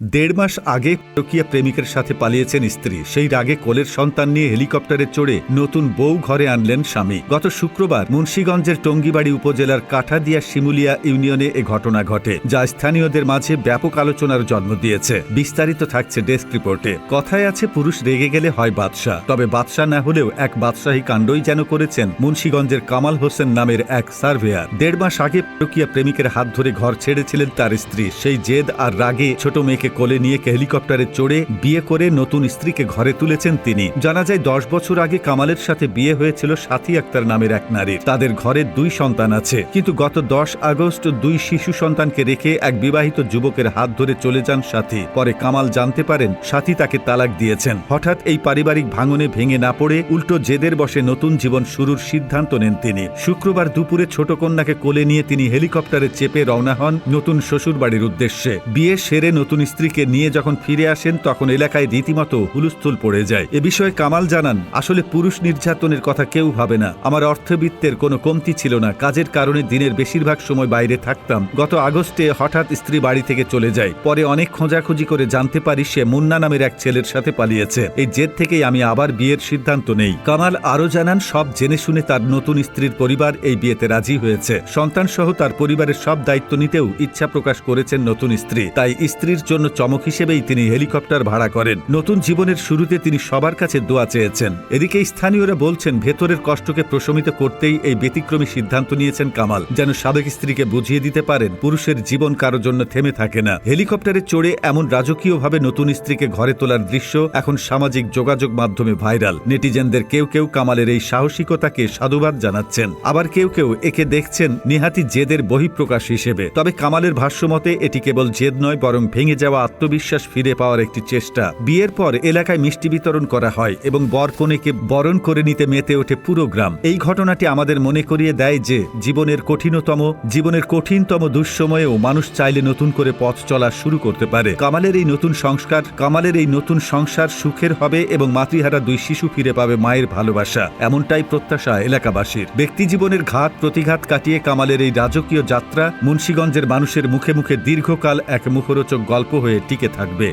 দেড় মাস আগে প্রকিয়া প্রেমিকের সাথে পালিয়েছেন স্ত্রী। সেই রাগে কোলের সন্তান নিয়ে হেলিকপ্টারে চড়ে নতুন বউ ঘরে আনলেন স্বামী। গত শুক্রবার মুন্সীগঞ্জের টঙ্গিবাড়ি উপজেলার কাঠাদিয়া শিমুলিয়া ইউনিয়নে এ ঘটনা ঘটে, যা স্থানীয়দের মাঝে ব্যাপক আলোচনার জন্ম দিয়েছে। বিস্তারিত থাকছে ডেস্ক রিপোর্টে। কথায় আছে, পুরুষ রেগে গেলে হয় বাদশাহ। তবে বাদশাহ না হলেও এক বাদশাহী কাণ্ডই যেন করেছেন মুন্সীগঞ্জের কামাল হোসেন নামের এক সার্ভেয়ার। দেড় মাস আগে প্রকিয়া প্রেমিকের হাত ধরে ঘর ছেড়েছিলেন তার স্ত্রী। সেই জেদ আর রাগে ছোট মেয়েকে কোলে নিয়ে হেলিকপ্টারে চড়ে বিয়ে করে নতুন স্ত্রীকে ঘরে তুলেছেন তিনি। জানা যায়, দশ বছর আগে কামালের সাথে বিয়ে হয়েছিল সাথী আক্তার নামের এক নারীর। তাদের ঘরে দুই সন্তান আছে। কিন্তু গত দশ আগস্ট দুই শিশু সন্তানকে রেখে এক বিবাহিত যুবকের হাত ধরে চলে যান সাথী। পরে কামাল জানতে পারেন, সাথী তাকে তালাক দিয়েছেন। হঠাৎ এই পারিবারিক ভাঙনে ভেঙে না পড়ে উল্টো জেদের বসে নতুন জীবন শুরুর সিদ্ধান্ত নেন তিনি। শুক্রবার দুপুরে ছোট কন্যাকে কোলে নিয়ে তিনি হেলিকপ্টারে চেপে রওনা হন নতুন শ্বশুরবাড়ির উদ্দেশ্যে। বিয়ে সেরে নতুন স্ত্রীকে নিয়ে যখন ফিরে আসেন, তখন এলাকায় রীতিমতো হুলস্থুল পড়ে যায়। এ বিষয়ে কামাল জানান, আসলে পুরুষ নির্যাতনের কথা কেউ ভাবে না। আমার অর্থবিত্তের কোনো কমতি ছিল না। কাজের কারণে দিনের বেশিরভাগ সময় বাইরে থাকতাম। গত আগস্টে হঠাৎ স্ত্রী বাড়ি থেকে চলে যায়। পরে অনেক খোঁজাখুঁজি করে জানতে পারি, সে মুন্না নামের এক ছেলের সাথে পালিয়েছে। এই জেদ থেকেই আমি আবার বিয়ের সিদ্ধান্ত নেই। কামাল আরও জানান, সব জেনে শুনে তার নতুন স্ত্রীর পরিবার এই বিয়েতে রাজি হয়েছে। সন্তান সহ তার পরিবারের সব দায়িত্ব নিতেও ইচ্ছা প্রকাশ করেছেন নতুন স্ত্রী। তাই স্ত্রীর জন্য চমক হিসেবেই তিনি হেলিকপ্টার ভাড়া করেন। নতুন জীবনের শুরুতে তিনি সবার কাছে দোয়া চেয়েছেন। এদিকে স্থানীয়রা বলছেন, ভেতরের কষ্টকে প্রশমিত করতেই এই ব্যতিক্রমী সিদ্ধান্ত নিয়েছেন কামাল। যেন সাবেক স্ত্রীকে বুঝিয়ে দিতে পারেন, পুরুষের জীবন কারোর জন্য থেমে থাকে না। হেলিকপ্টারে চড়ে এমন রাজকীয়ভাবে নতুন স্ত্রীকে ঘরে তোলার দৃশ্য এখন সামাজিক যোগাযোগ মাধ্যমে ভাইরাল। নেটিজেনদের কেউ কেউ কামালের এই সাহসিকতাকে সাধুবাদ জানাচ্ছেন। আবার কেউ কেউ একে দেখছেন, নিহাতি জেদের বহিঃপ্রকাশ হিসেবে। তবে কামালের ভাষ্যমতে, এটি কেবল জেদ নয়, বরং ভেঙে যাওয়া আত্মবিশ্বাস ফিরে পাওয়ার একটি চেষ্টা। বিয়ের পর এলাকায় মিষ্টি বিতরণ করা হয় এবং বর কনেকে বরণ করে নিতে মেতে ওঠে পুরো গ্রাম। এই ঘটনাটি আমাদের মনে করিয়ে দেয় যে, জীবনের কঠিনতম জীবনের কঠিনতম দুঃসময়েও মানুষ চাইলে নতুন করে পথ চলা শুরু করতে পারে। কামালের এই নতুন সংস্কার, কামালের এই নতুন সংসার সুখের হবে এবং মাতৃহারা দুই শিশু ফিরে পাবে মায়ের ভালোবাসা। এমনটাই প্রত্যাশা এলাকাবাসীর। ব্যক্তি জীবনের ঘাত প্রতিঘাত কাটিয়ে কামালের এই রাজকীয় যাত্রা মুন্সীগঞ্জের মানুষের মুখে মুখে দীর্ঘকাল এক মুখরোচক গল্প হয়ে টিকে থাকবে।